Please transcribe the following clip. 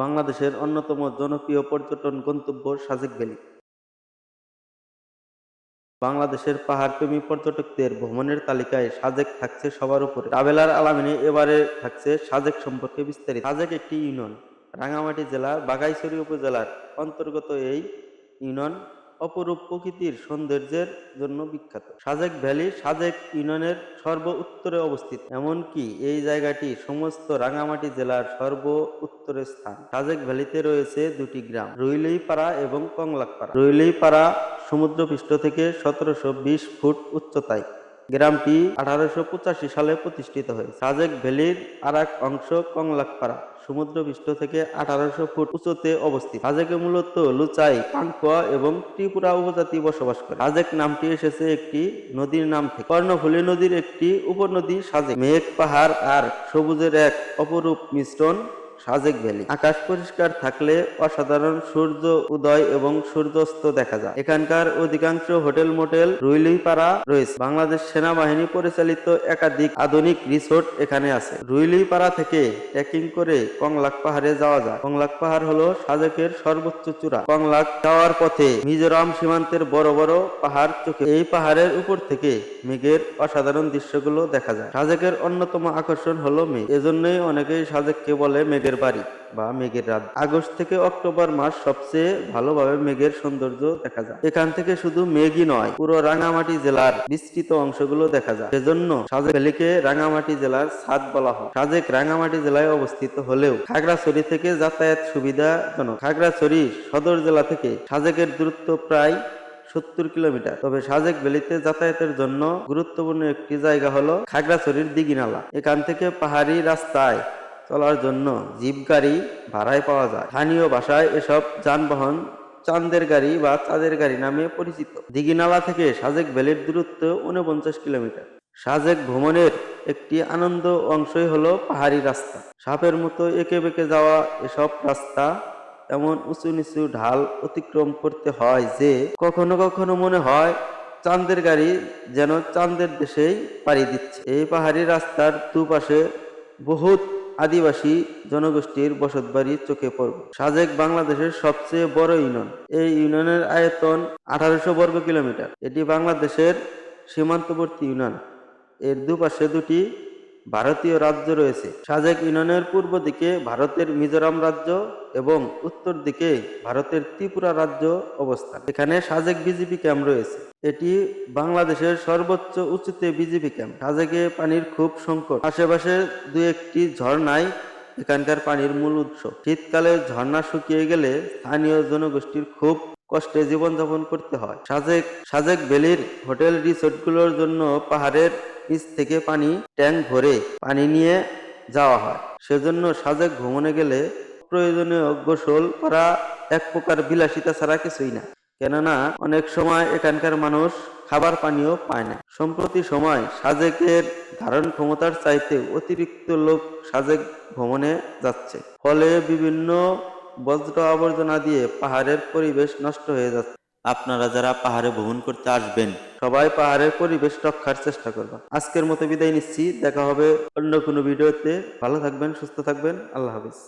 বাংলাদেশের অন্যতম জনপ্রিয় পর্যটন গন্তব্য সাজেক ভ্যালি। বাংলাদেশের পাহাড়প্রেমী পর্যটকদের ভ্রমণের তালিকায় সাজেক থাকছে সবার উপরে। ট্রাভেলার আলামিনে এবারে থাকছে সাজেক সম্পর্কে বিস্তারিত। সাজেক একটি ইউনিয়ন। রাঙামাটি জেলার বাঘাইছড়ি উপজেলার অন্তর্গত এই ইউনিয়ন অপরূপ প্রকৃতির সৌন্দর্যের জন্য বিখ্যাত। সাজেক ভ্যালি, সাজেক ইউনিয়নের সর্ব উত্তরে অবস্থিত। এমনকি এই জায়গাটি সমস্ত রাঙামাটি জেলার সর্ব উত্তরের স্থান। সাজেক ভ্যালিতে রয়েছে দুটি গ্রাম রুইলেইপাড়া এবং কংলাকপাড়া। রুইলেইপাড়া সমুদ্রপৃষ্ঠ থেকে সতেরোশো বিশ ফুট উচ্চতায়। গ্রামটি আঠারোশো পঁচাশি সালে প্রতিষ্ঠিত হয় সাজেক ভ্যালির আর এক অংশ কংলাকপাড়া সমুদ্র সমুদ্রপৃষ্ঠ থেকে আঠারোশো ফুট উঁচুতে অবস্থিত। সাজেকে মূলত লুচাই পাঙ্কুয়া এবং ত্রিপুরা উপজাতি বসবাস করে। সাজেক নামটি এসেছে একটি নদীর নাম থেকে। কর্ণফুলী নদীর একটি উপনদী সাজেক। মেঘ পাহাড় আর সবুজের এক অপরূপ মিশ্রণ সাজেক ভ্যালি। আকাশ পরিষ্কার থাকলে অসাধারণ সূর্য উদয় এবং সূর্যাস্ত দেখা যায়। এখানকার অধিকাংশ হোটেল মোটেল রুইলিপাড়া রয়েছে। বাংলাদেশ সেনাবাহিনী পরিচালিত একাধিক আধুনিক রিসোর্ট এখানে আছে। রুইলিপাড়া থেকে ট্রেকিং করে কংলাক পাহাড়ে যাওয়া যায়। কংলাক পাহাড় হলো সাজেকের সর্বোচ্চ চূড়া। কংলাক যাওয়ার পথে মিজোরাম সীমান্তের বড় বড় পাহাড় চোখে। এই পাহাড়ের উপর থেকে মেঘের অসাধারণ দৃশ্যগুলো দেখা যায়। সাজেকের অন্যতম আকর্ষণ হলো মেঘ। এজন্যই অনেকেই সাজেককে বলে মেঘের বাড়ি বা মেঘের রাত। আগস্ট থেকে অক্টোবর মাস সবচেয়ে ভালোভাবে মেঘের সৌন্দর্য দেখা যায়। এখান থেকে শুধু মেঘই নয়, পুরো রাঙামাটি জেলার বিস্তৃত অংশগুলো দেখা যায়। সেজন্য সাজেক ভ্যালিকে রাঙামাটি জেলার ছাদ বলা হয়। সাজেক রাঙামাটি জেলায় অবস্থিত হলেও খাগড়াছড়ি থেকে যাতায়াত সুবিধাজনক। খাগড়াছড়ি সদর জেলা থেকে সাজেকের দূরত্ব প্রায় সত্তর কিলোমিটার। তবে সাজেক ভ্যালিতে যাতায়াতের জন্য গুরুত্বপূর্ণ একটি জায়গা হলো খাগড়াছড়ির দিঘিনালা। এখান থেকে পাহাড়ি রাস্তায় চলার জন্য জিপ গাড়ি ভাড়ায় পাওয়া যায়। স্থানীয় ভাষায় এসব যানবাহন চাঁদের গাড়ি বা চাঁদের গাড়ি নামে পরিচিত। দিঘিনালা থেকে সাজেক ভ্যালির দূরত্ব উনপঞ্চাশ কিলোমিটার। সাজেক ভ্রমণের একটি আনন্দ অংশই হলো পাহাড়ি রাস্তা। সাপের মতো এঁকে বেঁকে যাওয়া এসব রাস্তা এমন উঁচু নিচু ঢাল অতিক্রম করতে হয় যে কখনো কখনো মনে হয় চাঁদের গাড়ি যেন চাঁদের দেশেই পাড়ি দিচ্ছে। এই পাহাড়ি রাস্তার দুপাশে বহুত আদিবাসী জনগোষ্ঠীর বসত বসতবাড়ি চোখে পড়বে। সাজেক বাংলাদেশের সবচেয়ে বড় ইউনিয়ন। এই ইউনিয়নের আয়তন আঠারোশো বর্গ কিলোমিটার। এটি বাংলাদেশের সীমান্তবর্তী ইউনিয়ন। এর দুপাশে দুটি ভারতীয় রাজ্য রয়েছে। সাজেক ইউনিয়নের পূর্ব দিকে ভারতের মিজোরাম রাজ্য এবং উত্তর দিকে ভারতের ত্রিপুরা রাজ্য অবস্থান। এখানে সাজেক বিজেপি ক্যাম্প রয়েছে। এটি বাংলাদেশের সর্বোচ্চ উঁচুতে বিজেপি ক্যাম্প। সাজেকে পানির খুব সংকট। আশেপাশে দু একটি ঝর্ণায় এখানকার পানির মূল উৎস। শীতকালে ঝর্ণা শুকিয়ে গেলে স্থানীয় জনগোষ্ঠীর খুব কষ্টে জীবনযাপন করতে হয়। সাজেক সাজেক ভ্যালির হোটেল রিসোর্টগুলোর জন্য পাহাড়ের নিচ থেকে পানি, ট্যাঙ্ক ভরে পানি নিয়ে যাওয়া হয়। সেজন্য সাজেক ভ্রমণে গেলে প্রয়োজনীয় গোসল করা এক প্রকার বিলাসিতা ছাড়া কিছুই না। কেননা অনেক সময় এখানকার মানুষ খাবার পানিও পায় না। সম্প্রতি সময় সাজেকের ধারণ ক্ষমতার চাইতে অতিরিক্ত লোক সাজেক ভ্রমণে যাচ্ছে। ফলে বিভিন্ন বজ্র আবর্জনা দিয়ে পাহাড়ের পরিবেশ নষ্ট হয়ে যাচ্ছে। আপনারা যারা পাহাড়ে ভ্রমণ করতে আসবেন সবাই পাহাড়ের পরিবেশ রক্ষার চেষ্টা করবেন আজকের মতো বিদায় নিচ্ছি। দেখা হবে অন্য কোনো ভিডিওতে। ভালো থাকবেন সুস্থ থাকবেন। আল্লাহ হাফিজ।